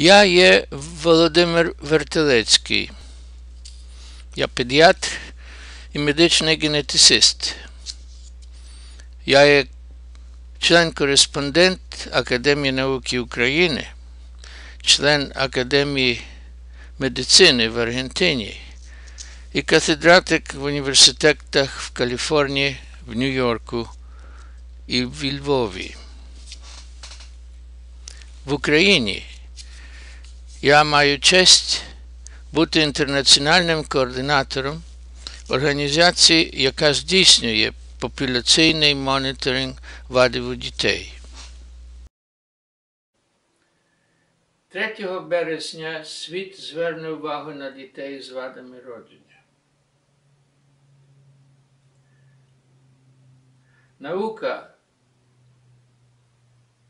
Я є Володимир Вертелецький. Я педіатр і медичний генетицист. Я є член-кореспондент Академії науки України, член Академії медицини в Аргентині і катедратик в університетах в Каліфорнії, в Нью-Йорку і в Львові. В Україні я маю честь бути інтернаціональним координатором організації, яка здійснює популяційний моніторинг вадів у дітей. 3 березня світ зверне увагу на дітей з вадами родження. Наука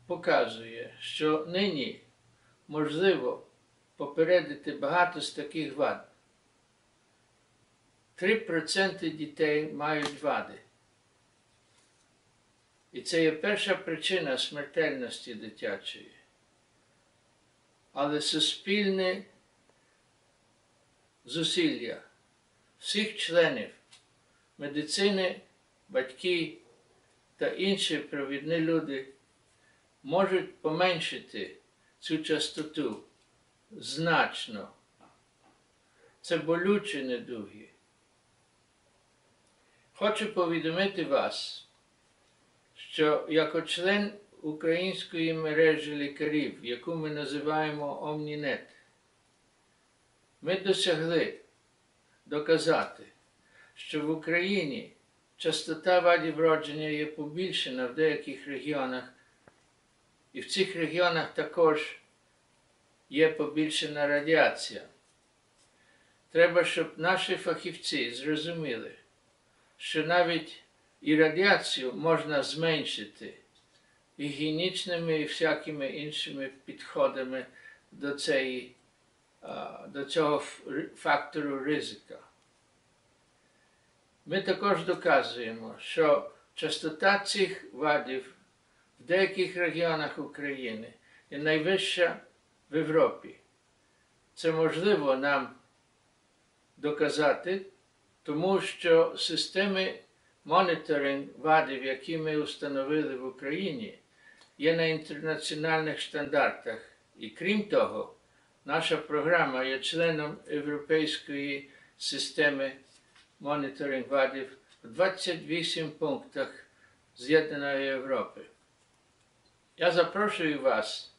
показує, що нині можливо попередити багато з таких вад. 3% дітей мають вади. І це є перша причина смертельності дитячої. Але суспільне зусилля всіх членів медицини, батьки та інші провідні люди можуть поменшити цю частоту значно. Це болючі недуги. Хочу повідомити вас, що як член української мережі лікарів, яку ми називаємо Омнінет, ми досягли доказати, що в Україні частота вадів вродження є побільшена в деяких регіонах, і в цих регіонах також є побільшена радіація. Треба, щоб наші фахівці зрозуміли, що навіть і радіацію можна зменшити гігієнічними і всякими іншими підходами до, цієї, до цього фактору ризика. Ми також доказуємо, що частота цих вадів в деяких регіонах України є найвища в Європі. Це можливо нам доказати, тому що системи моніторинг вадів, які ми встановили в Україні, є на інтернаціональних стандартах. І крім того, наша програма є членом Європейської системи моніторинг вадів в 28 пунктах З'єднаної Європи. Я запрошую вас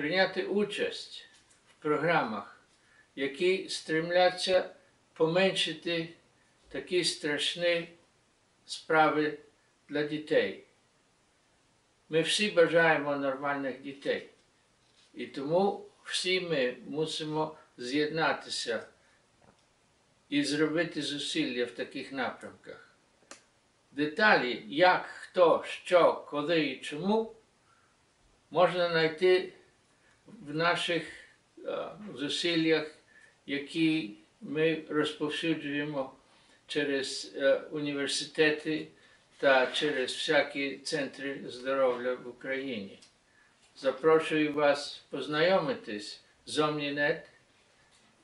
прийняти участь в програмах, які стремляться поменшити такі страшні справи для дітей. Ми всі бажаємо нормальних дітей. І тому всі ми мусимо з'єднатися і зробити зусилля в таких напрямках. Деталі, як, хто, що, коли і чому, можна знайти в наших зусиллях, які ми розповсюджуємо через університети та через всякі центри здоров'я в Україні. Запрошую вас познайомитись з Омнінет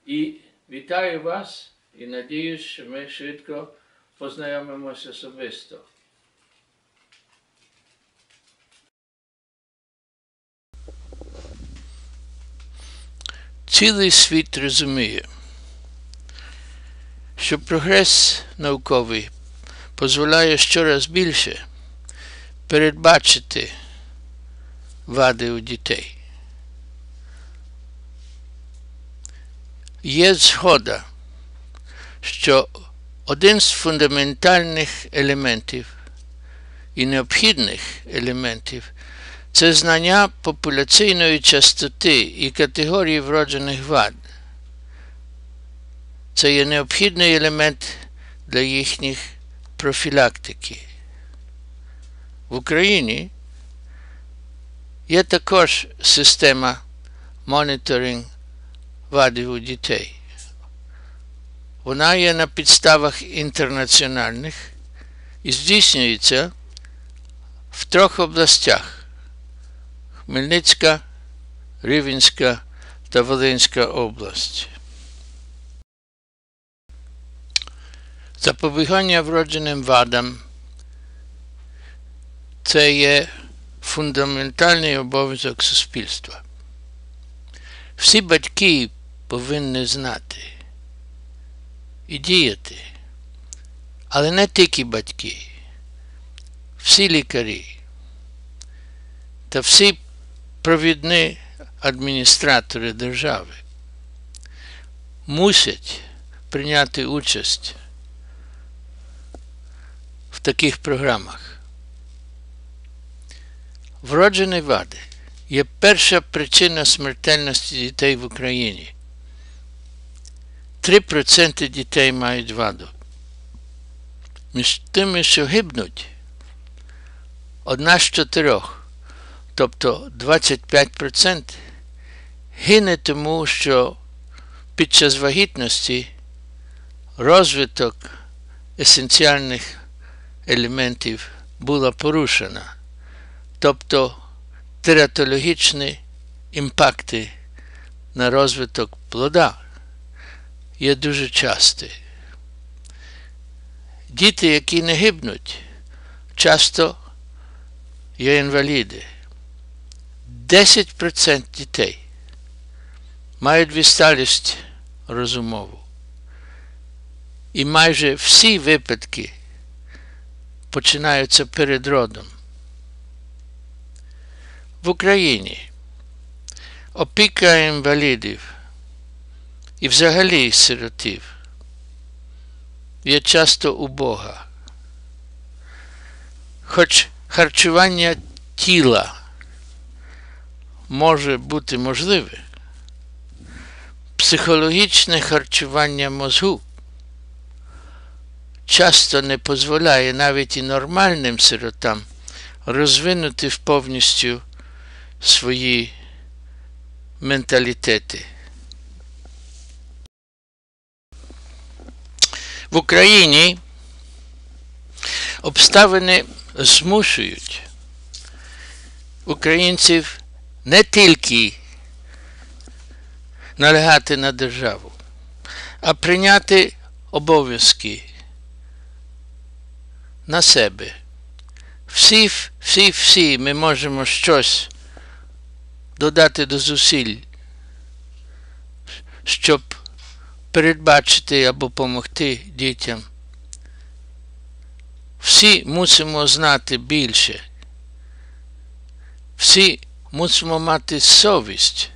і вітаю вас і надіюсь, що ми швидко познайомимося особисто. Цілий світ розуміє, що прогрес науковий дозволяє щораз більше передбачити вади у дітей. Є згода, що один з фундаментальних елементів і необхідних елементів це знання популяційної частоти і категорії вроджених вад. Це є необхідний елемент для їхніх профілактики. В Україні є також система моніторинг вадів у дітей. Вона є на підставах інтернаціональних і здійснюється в трьох областях Хмельницька, Рівенська та Волинська область. Запобігання вродженим вадам це є фундаментальний обов'язок суспільства. Всі батьки повинні знати і діяти, але не тільки батьки, всі лікарі та всі провідні адміністратори держави мусять прийняти участь в таких програмах. Вроджені вади є перша причина смертельності дітей в Україні. 3% дітей мають ваду. Між тими, що гибнуть, одна з чотирьох тобто 25% гине тому, що під час вагітності розвиток есенціальних елементів була порушена, тобто тератологічні імпакти на розвиток плода є дуже часті. Діти, які не гибнуть, часто є інваліди. 10% дітей мають відсталість розумову. І майже всі випадки починаються перед родом. В Україні опіка інвалідів і взагалі сиротів є часто убога. Хоч харчування тіла може бути можливе, психологічне харчування мозгу часто не дозволяє навіть і нормальним сиротам розвинути повністю свої менталітети. В Україні обставини змушують українців не тільки налягати на державу, а прийняти обов'язки на себе. Всі, всі, всі ми можемо щось додати до зусиль, щоб передбачити або допомогти дітям. Всі мусимо знати більше. Всі мусимо мати совість,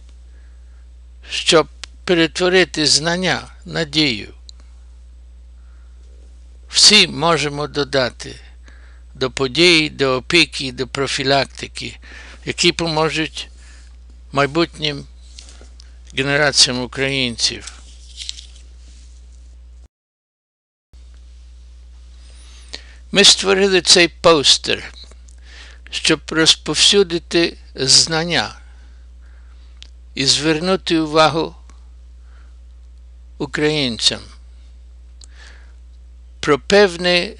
щоб перетворити знання на дію. Всі можемо додати до подій, до опіки, до профілактики, які поможуть майбутнім генераціям українців. Ми створили цей постер щоб розповсюдити знання і звернути увагу українцям про певні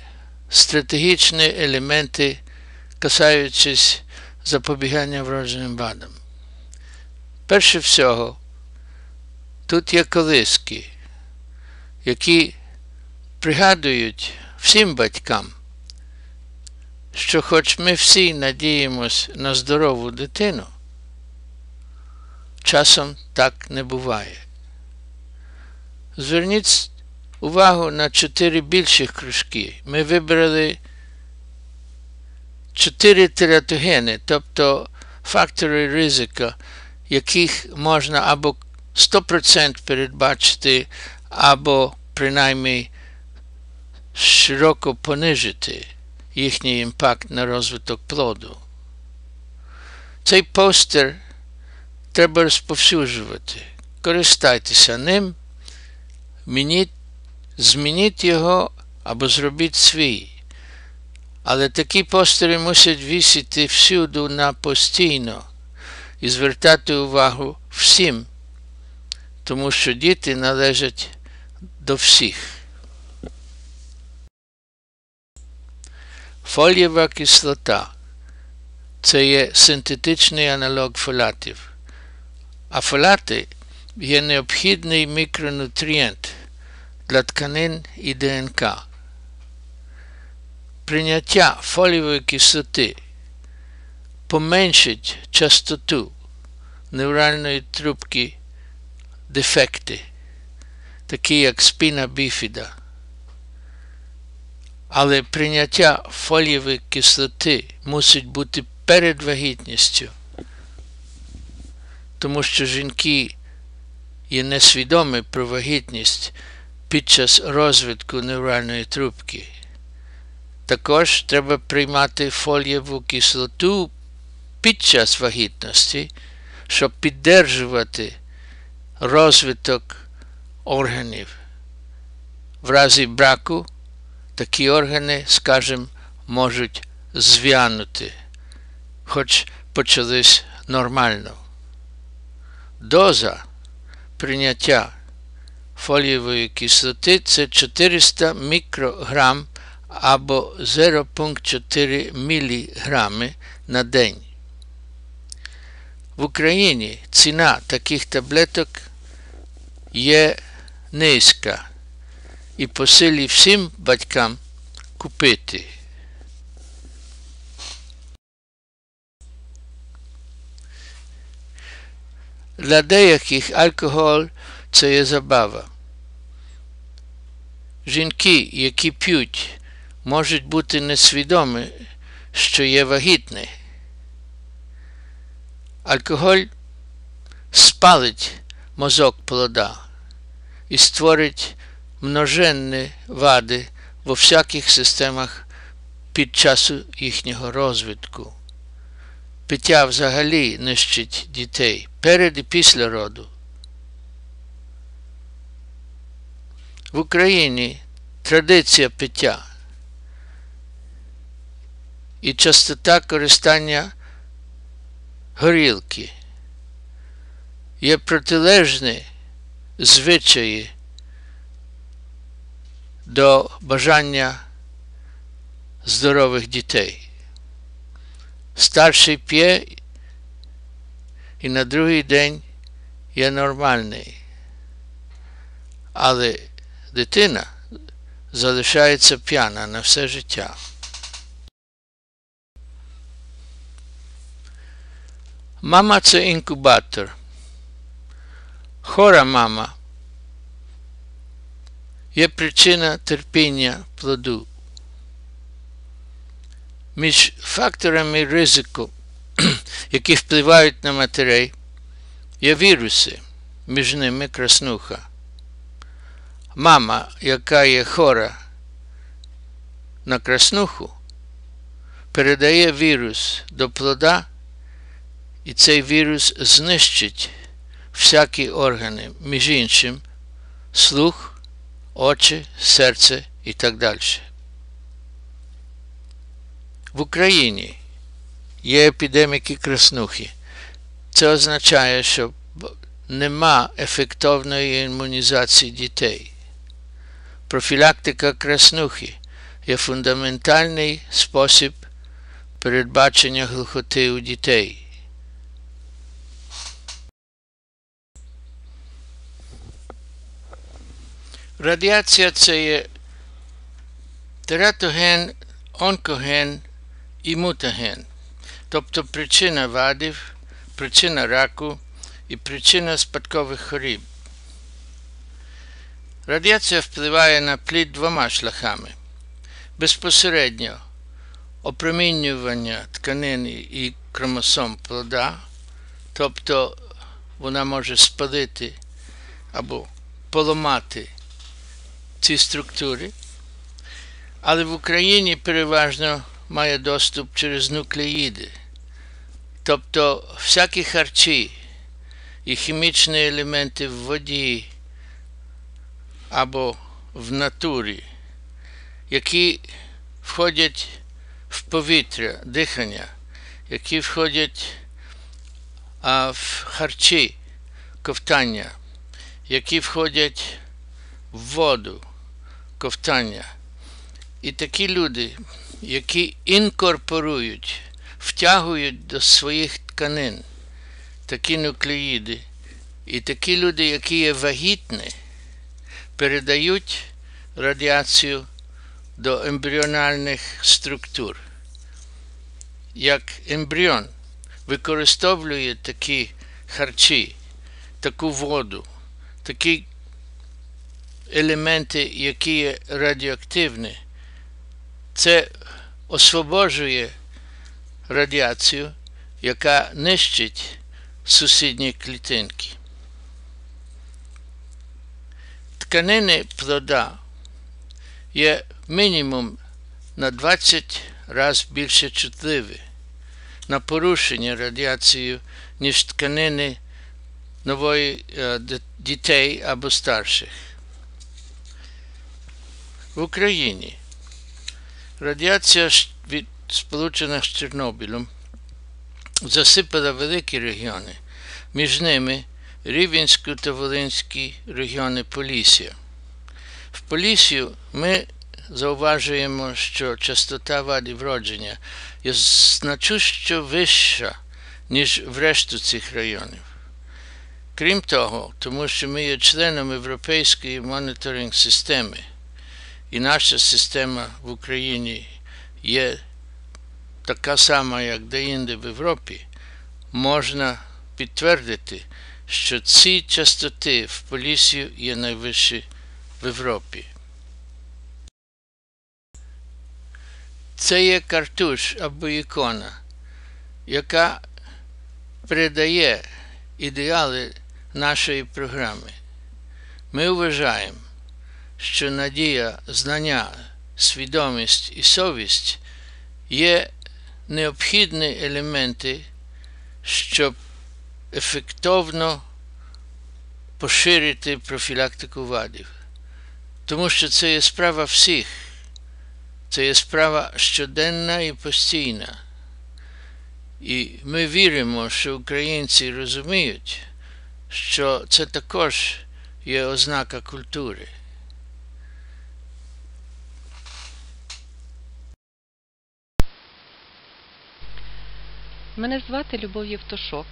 стратегічні елементи, касаючись запобігання вродженим вадам. Перше всього, тут є колиски, які пригадують всім батькам що хоч ми всі надіємось на здорову дитину, часом так не буває. Зверніть увагу на чотири більших кружки. Ми вибрали чотири тератогени, тобто фактори ризика, яких можна або 100% передбачити, або принаймні широко понижити їхній імпакт на розвиток плоду. Цей постер треба розповсюджувати. Користайтеся ним, мініть, змініть його або зробіть свій. Але такі постери мусять вісити всюди на постійно і звертати увагу всім, тому що діти належать до всіх. Фолієва кислота це є синтетичний аналог фолатів. А фолати є необхідний мікронутрієнт для тканин і ДНК. Прийняття фолієвої кислоти поменшить частоту невральної трубки дефекти, такі як спина біфіда. Але прийняття фолієвої кислоти мусить бути перед вагітністю, тому що жінки є несвідомі про вагітність під час розвитку невральної трубки. Також треба приймати фолієву кислоту під час вагітності, щоб піддержувати розвиток органів. В разі браку такі органи, скажімо, можуть зв'янути, хоч почались нормально. Доза прийняття фолієвої кислоти це 400 мікрограм або 0,4 мг на день. В Україні ціна таких таблеток є низька і по силі всім батькам купити. Для деяких алкоголь це є забава. Жінки, які п'ють, можуть бути несвідомі, що є вагітні. Алкоголь спалить мозок плода і створить множенні вади во всяких системах під часу їхнього розвитку. Пиття взагалі нищить дітей перед і після роду. В Україні традиція пиття і частота користання горілки є протилежні звичаї до бажання здорових дітей. Старший п'є і на другий день є нормальний. Але дитина залишається п'яна на все життя. Мама це інкубатор. Хора мама є причина терпіння плоду. Між факторами ризику, які впливають на матерей, є віруси, між ними краснуха. Мама, яка є хора на краснуху, передає вірус до плода, і цей вірус знищить всякі органи, між іншим, слух, очі, серце і так далі. В Україні є епідеміки краснухи. Це означає, що нема ефективної імунізації дітей. Профілактика краснухи є фундаментальний спосіб передбачення глухоти у дітей. Радіація це є тератоген, онкоген і мутаген, тобто причина вадів, причина раку і причина спадкових хворіб. Радіація впливає на плід двома шляхами. Безпосередньо опромінювання тканин і хромосом плода, тобто вона може спалити або поламати ці структури, але в Україні переважно має доступ через нуклеїди, тобто всякі харчі і хімічні елементи в воді або в натурі, які входять в повітря, дихання, які входять а, в харчі, ковтання, які входять в воду, ковтання. І такі люди, які інкорпорують, втягують до своїх тканин такі нуклеїди І такі люди, які є вагітні, передають радіацію до ембріональних структур. Як ембріон використовує такі харчі, таку воду, такі елементи, які є радіоактивні, це освобожує радіацію, яка нищить сусідні клітинки. Тканини плода є мінімум на 20 разів більше чутливі на порушення радіацією, ніж тканини нової е, дітей або старших. В Україні радіація від сполучених з Чорнобилем засипала великі регіони, між ними Рівенську та Волинські регіони Полісся. В Поліссю ми зауважуємо, що частота вади вродження є значущо вища, ніж в решту цих районів. Крім того, тому що ми є членом Європейської моніторинг системи, і наша система в Україні є така сама, як деінде в Європі, можна підтвердити, що ці частоти в Поліссі є найвищі в Європі. Це є картуш або ікона, яка передає ідеали нашої програми. Ми вважаємо, що надія, знання, свідомість і совість є необхідні елементи, щоб ефективно поширити профілактику вадів. Тому що це є справа всіх, це є справа щоденна і постійна. І ми віримо, що українці розуміють, що це також є ознака культури. Мене звати Любов Євтушок.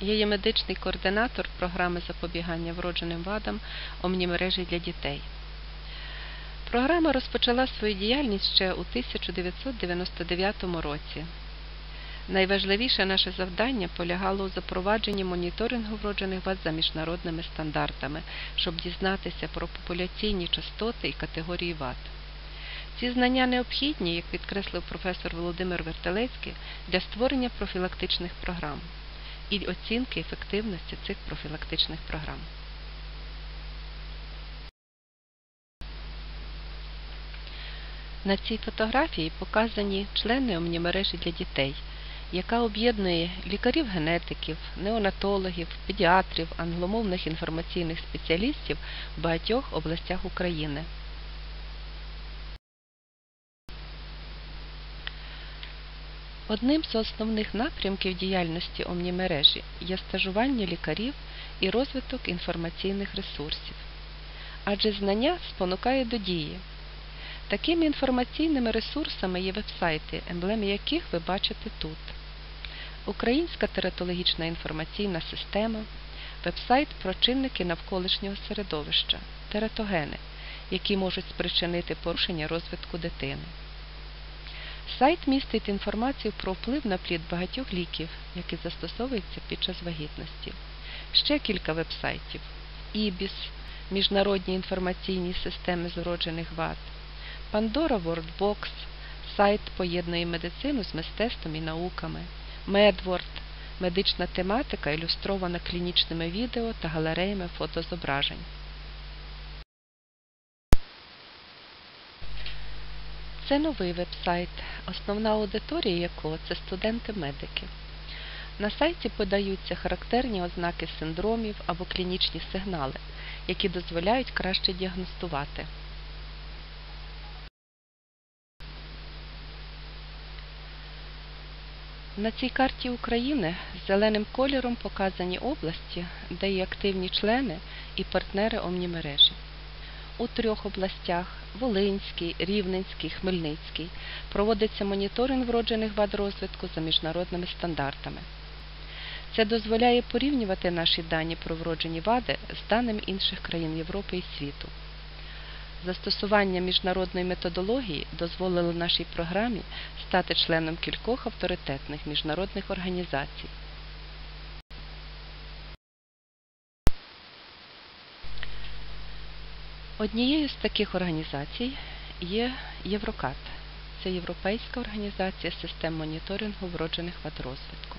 Я є медичний координатор програми запобігання вродженим вадам Омнімережі для дітей. Програма розпочала свою діяльність ще у 1999 році. Найважливіше наше завдання полягало у запровадженні моніторингу вроджених вад за міжнародними стандартами, щоб дізнатися про популяційні частоти і категорії вад. Ці знання необхідні, як підкреслив професор Володимир Вертелецький, для створення профілактичних програм і оцінки ефективності цих профілактичних програм. На цій фотографії показані члени омнімережі для дітей, яка об'єднує лікарів-генетиків, неонатологів, педіатрів, англомовних інформаційних спеціалістів в багатьох областях України. Одним з основних напрямків діяльності омнімережі є стажування лікарів і розвиток інформаційних ресурсів. Адже знання спонукає до дії. Такими інформаційними ресурсами є вебсайти, емблеми яких ви бачите тут. Українська тератологічна інформаційна система, вебсайт про чинники навколишнього середовища, тератогени, які можуть спричинити порушення розвитку дитини. Сайт містить інформацію про вплив на плід багатьох ліків, які застосовуються під час вагітності. Ще кілька вебсайтів: IBIS, Міжнародні інформаційні системи зроджених вад, Pandora WorldBox, сайт поєднує медицину з мистецтвом і науками, MedWord, медична тематика, ілюстрована клінічними відео та галереями фотозображень. Це новий веб-сайт, основна аудиторія якого це студенти-медики. На сайті подаються характерні ознаки синдромів або клінічні сигнали, які дозволяють краще діагностувати. На цій карті України зеленим кольором показані області, де є активні члени і партнери омнімережі. У трьох областях Волинський, Рівненський, Хмельницький проводиться моніторинг вроджених вад розвитку за міжнародними стандартами. Це дозволяє порівнювати наші дані про вроджені вади з даними інших країн Європи і світу. Застосування міжнародної методології дозволило нашій програмі стати членом кількох авторитетних міжнародних організацій. Однією з таких організацій є Єврокат. Це Європейська організація систем моніторингу вроджених вад розвитку.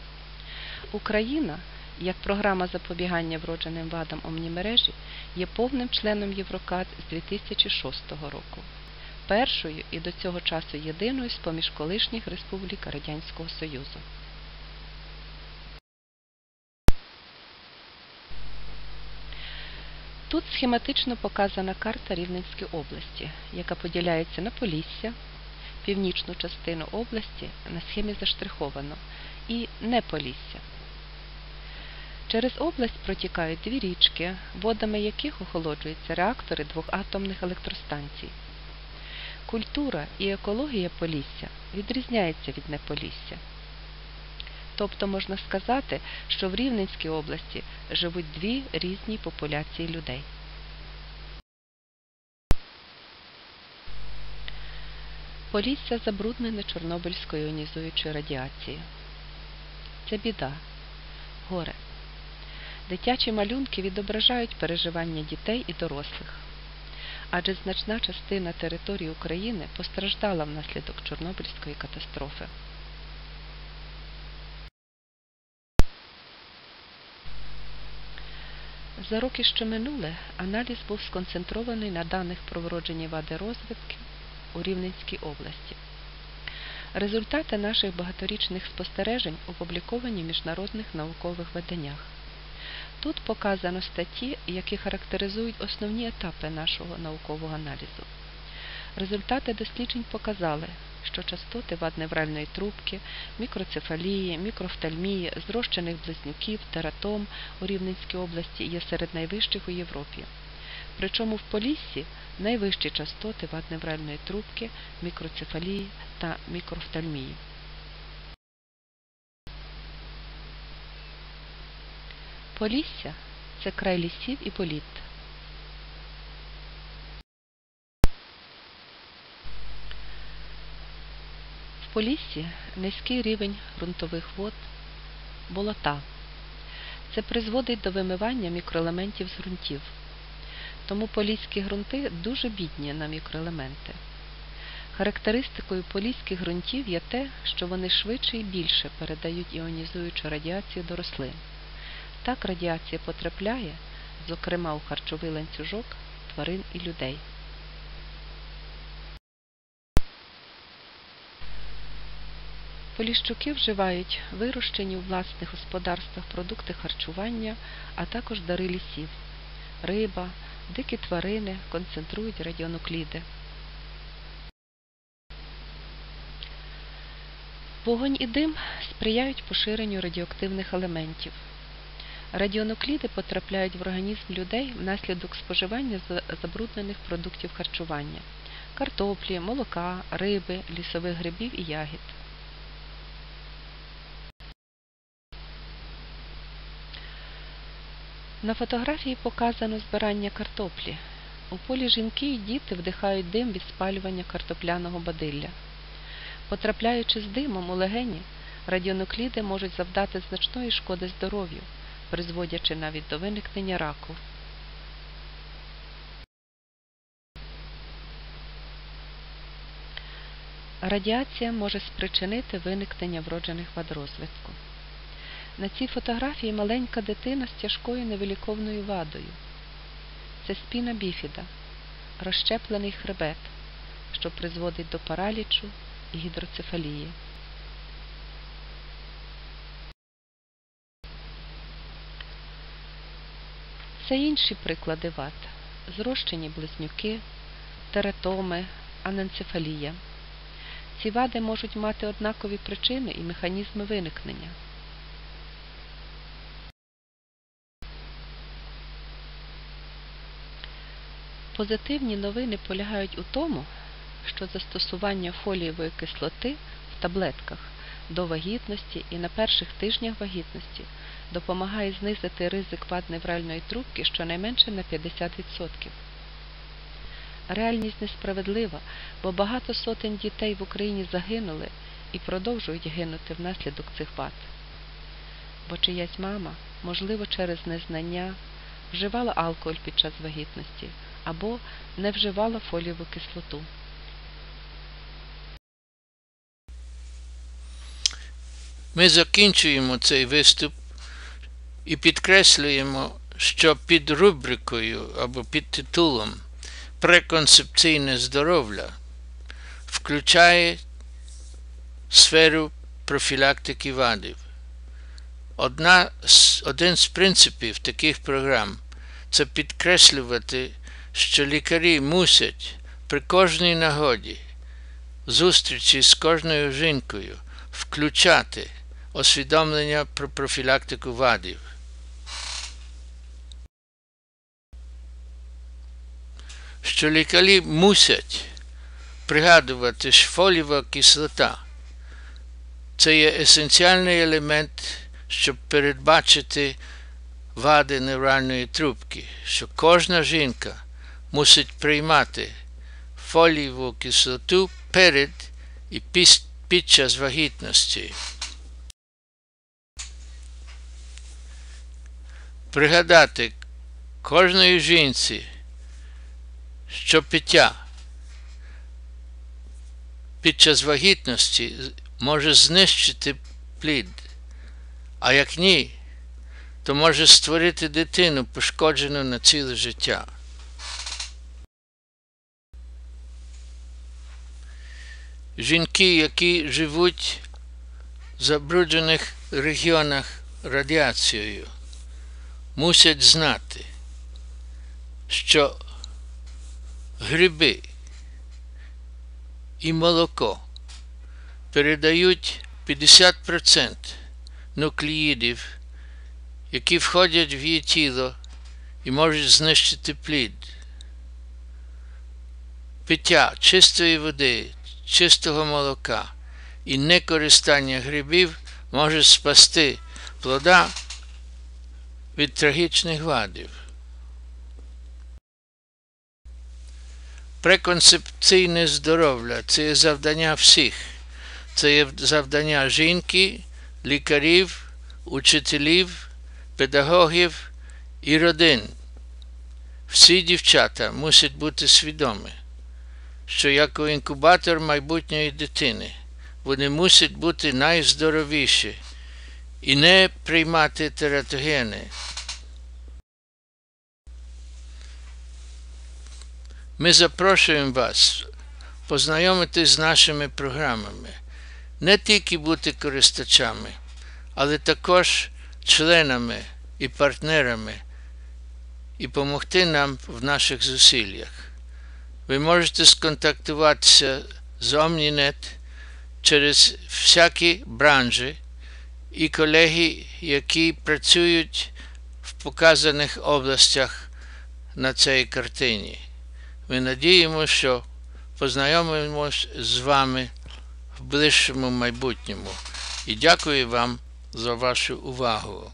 Україна, як програма запобігання вродженим вадам омнімережі, є повним членом Єврокат з 2006 року, першою і до цього часу єдиною з поміж колишніх республік Радянського Союзу. Тут схематично показана карта Рівненської області, яка поділяється на Полісся, північну частину області на схемі заштриховано, і Неполісся. Через область протікають дві річки, водами яких охолоджуються реактори двох атомних електростанцій. Культура і екологія Полісся відрізняється від Неполісся. Тобто можна сказати, що в Рівненській області живуть дві різні популяції людей. Полісся забруднене Чорнобильською іонізуючою радіацією. Це біда, горе. Дитячі малюнки відображають переживання дітей і дорослих, адже значна частина території України постраждала внаслідок Чорнобильської катастрофи. За роки, що минули, аналіз був сконцентрований на даних про вроджені вади розвитку у Рівненській області. Результати наших багаторічних спостережень опубліковані в міжнародних наукових виданнях. Тут показано статті, які характеризують основні етапи нашого наукового аналізу. Результати досліджень показали, що частоти вадневральної трубки, мікроцефалії, мікрофтальмії, зрощених близнюків, тератом у Рівненській області є серед найвищих у Європі. Причому в Поліссі найвищі частоти вадневральної трубки, мікроцефалії та мікрофтальмії. Полісся це край лісів і боліт. В Поліссі низький рівень ґрунтових вод, болота. Це призводить до вимивання мікроелементів з ґрунтів. Тому поліські ґрунти дуже бідні на мікроелементи. Характеристикою поліських ґрунтів є те, що вони швидше і більше передають іонізуючу радіацію до рослин. Так радіація потрапляє, зокрема у харчовий ланцюжок тварин і людей. Поліщуки вживають вирощені у власних господарствах продукти харчування, а також дари лісів. Риба, дикі тварини концентрують радіонукліди. Вогонь і дим сприяють поширенню радіоактивних елементів. Радіонукліди потрапляють в організм людей внаслідок споживання забруднених продуктів харчування картоплі, молока, риби, лісових грибів і ягід. На фотографії показано збирання картоплі. У полі жінки і діти вдихають дим від спалювання картопляного бадилля. Потрапляючи з димом у легені, радіонукліди можуть завдати значної шкоди здоров'ю, призводячи навіть до виникнення раку. Радіація може спричинити виникнення вроджених вад розвитку. На цій фотографії маленька дитина з тяжкою невиліковною вадою. Це спіна біфіда, розщеплений хребет, що призводить до паралічу і гідроцефалії. Це інші приклади вад. Зрощені близнюки, тератоми, аненцефалія. Ці вади можуть мати однакові причини і механізми виникнення. Позитивні новини полягають у тому, що застосування фолієвої кислоти в таблетках до вагітності і на перших тижнях вагітності допомагає знизити ризик вад невральної трубки щонайменше на 50%. Реальність несправедлива, бо багато сотень дітей в Україні загинули і продовжують гинути внаслідок цих вад. Бо чиясь мама, можливо, через незнання, вживала алкоголь під час вагітності або не вживала фолієву кислоту. Ми закінчуємо цей виступ і підкреслюємо, що під рубрикою або під титулом Преконцепційне здоров'я включає сферу профілактики вадів. Одна один з принципів таких програм це підкреслювати, що лікарі мусять при кожній нагоді зустрічі з кожною жінкою включати освідомлення про профілактику вадів. Що лікарі мусять пригадувати, що кислота це є есенціальний елемент, щоб передбачити вади невральної трубки, що кожна жінка мусить приймати фолієву кислоту перед і під час вагітності. Пригадати кожної жінці, що пиття під час вагітності може знищити плід, а як ні, то може створити дитину, пошкоджену на ціле життя. Жінки, які живуть в забруджених регіонах радіацією, мусять знати, що гриби і молоко передають 50% нуклеїдів, які входять в її тіло і можуть знищити плід. Пиття чистої води, чистого молока і некористання грибів може спасти плода від трагічних вадів. Преконцепційне здоров'я це є завдання всіх. Це є завдання жінки, лікарів, учителів, педагогів і родин. Всі дівчата мусять бути свідомі, що як інкубатор майбутньої дитини вони мусять бути найздоровіші і не приймати тератогени. Ми запрошуємо вас познайомитись з нашими програмами, не тільки бути користачами, але також членами і партнерами і допомогти нам в наших зусиллях. Ви можете сконтактуватися з Omninet через всякі бранжі і колеги, які працюють в показаних областях на цій картині. Ми надіємося, що познайомимось з вами в ближчому майбутньому. І дякую вам за вашу увагу.